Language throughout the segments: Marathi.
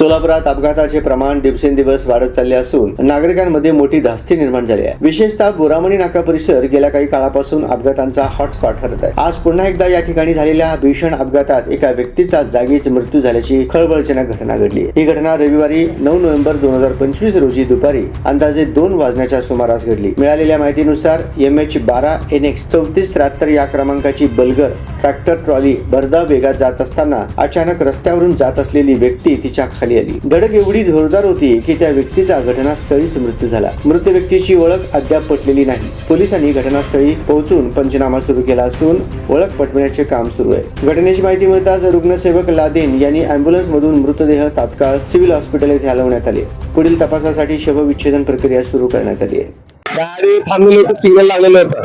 सोलापुरात अपघाताचे प्रमाण दिवसेंदिवस वाढत चालले असून नागरिकांमध्ये मोठी धास्ती निर्माण झाली आहे. विशेषतः बोरामणी नाका परिसर गेल्या काही काळापासून अपघातांचा हॉटस्पॉट ठरत आहे. आज पुन्हा एकदा या ठिकाणी झालेल्या भीषण अपघातात एका व्यक्तीचा जागीच मृत्यू झाल्याची खळबळजनक घटना घडली. ही घटना रविवारी नऊ नोव्हेंबर दोन हजार पंचवीस रोजी दुपारी अंदाजे दोन वाजण्याच्या सुमारास घडली. मिळालेल्या माहितीनुसार एम एच बारा एन एक्स चौतीस त्र्याहत्तर या क्रमांकाची बलगर ट्रॅक्टर ट्रॉली भरधाव वेगात जात असताना अचानक रस्त्यावरून जात असलेली व्यक्ती तिच्या खाली आली. धडक एवढी जोरदार होती की त्या व्यक्तीचा घटनास्थळीच मृत्यू झाला. मृत व्यक्तीची ओळख अद्याप पटलेली नाही. पोलिसांनी घटनास्थळी पोहोचून पंचनामा सुरू केला असून ओळख पटवण्याचे काम सुरू आहे. घटनेची माहिती मिळताच रुग्णसेवक लादेन यांनी अँब्युलन्स मधून मृतदेह तात्काळ सिव्हिल हॉस्पिटल येथे हलवण्यात आले. पुढील तपासासाठी शवविच्छेदन प्रक्रिया सुरू करण्यात आली आहे. गाडी थांबलेली होती सिग्नल लागलेलं होतं.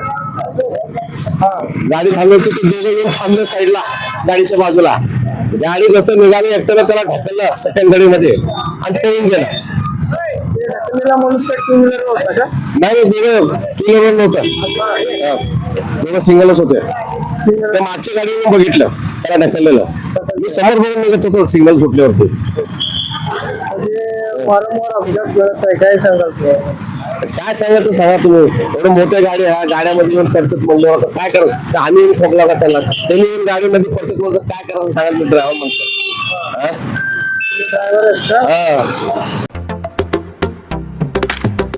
गाडी थांबली होती दोघे थांबलं साईडला गाडीच्या बाजूला. म्हणजे गाडी कसं निघाली एकट्याला त्याला ढकललं सेकंड गाडी मध्ये आणि पळून गेला. नाही दोघं टू व्हीलर नव्हतं. दोघं सिंगलच होते. ते मागच्या गाडीवरून बघितलं त्याला ढकललेलं. मी समोर बघून निघत होतो सिग्नल सुटल्यावरती. म्हणजे वारंवार अपघात घडत आहे काय सांगाल काय सांगायचं सांगा तुम्ही. एवढं मोठ्या गाड्या हा गाड्यामध्ये येऊन परत म्हणलं काय करत आम्ही ठोकला का त्याला त्यांनी येऊन गाडीमध्ये परत म्हणलं काय करायचं सांगा ड्रायव्हर म्हणतो ड्रायव्हर हा.